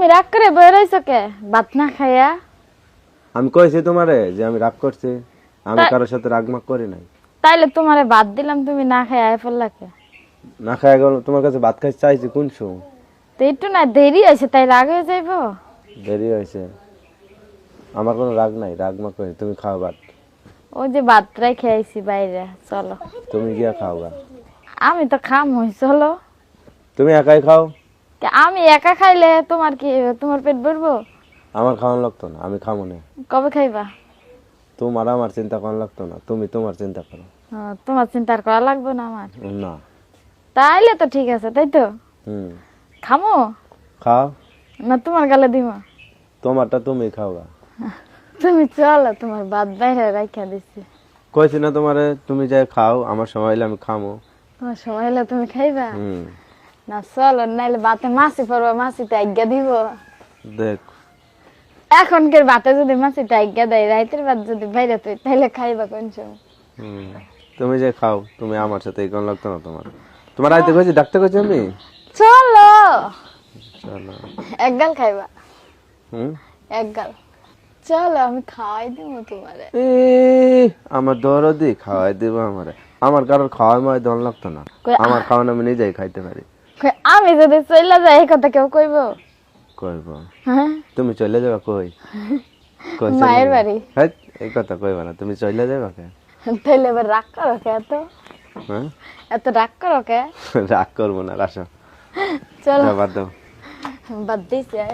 তুমি রাগ করে বয়ে রইছো কে? ভাত না খাইয়া? আমি কইছি তোমারে যে আমি রাগ করছি। আমি কারোর সাথে রাগ মাগ করি নাই। তাইলে তোমারে ভাত দিলাম তুমি না খাই আয় পড়লা কে? না খাই গেল তোমার কাছে ভাত খাই চাইছি কোন সময় তো একটু না দেরি হয়েছে তাই রাগ হয়ে যাইবো? দেরি হয়েছে। আমার কোনো রাগ নাই রাগ মাগ করি তুমি খাও ভাত। ওই যে ভাতটাই খেয়েছি বাইরে চলো। তুমি গিয়া খাও গা আমি তো খাম হই চলো। তুমি একাই খাও? আমি একা খাইলে তোমার কি তোমার পেট ভরবো? আমার খাওয়ান লাগতো না আমি খাব না। কবে খাইবা? তোমার আমার চিন্তা করার লাগতো না তুমি তোমার চিন্তা করো। তোমার চিন্তা করা লাগবে না আমার? না। তাইলে তো ঠিক আছে তাই তো? হুম। খামো? খাও। না তোমার গালে দিব তোমারটা তুমি খাওয়া তুমি চলো তোমার বাদ বাইরে রাখা দিছি। কইছি না তোমারে তুমি যাই খাও আমার সময় হলে আমি খামো। তোমার সময় হলে তুমি খাইবা? হুম। না চলো নাইলে ভাতে মাছি পড়ব মাছিতে আজ্ঞা দিব। দেখ। এখনকার ভাতে যদি মাছিতে আজ্ঞা দেয় রাইতের ভাত যদি বাইরে তুই তাইলে খাইবা কোন সময়? তুমি যে খাও তুমি আমার সাথে কোন লাগতো না তোমার। তোমার আইতে কইছি ডাকতে কইছি আমি? চলো। চলো। এক গাল খাইবা? হুম? এক গাল। চলো আমি খাওয়াই দিব তোমারে। আমার দরদি খাওয়াই দিব আমারে। আমার কারোর খাওয়াই মাই দন লাগতো না। আমার খাওয়ানো আমি নিজেই খাইতে পারি। আমি যদি চলে যাই এই কথা কেউ কইব? কইব। হ্যাঁ? তুমি চলে যাবা কই? মায়ের বাড়ি। হেৎ, এই কথা কইবা না। তুমি চলে যাবা কে? তাহলে এবার রাগ করো কে এত? হ্যাঁ? এত রাগ করো কে? রাগ করব না আসো চলো। বাদ দাও। বাদ দিছে।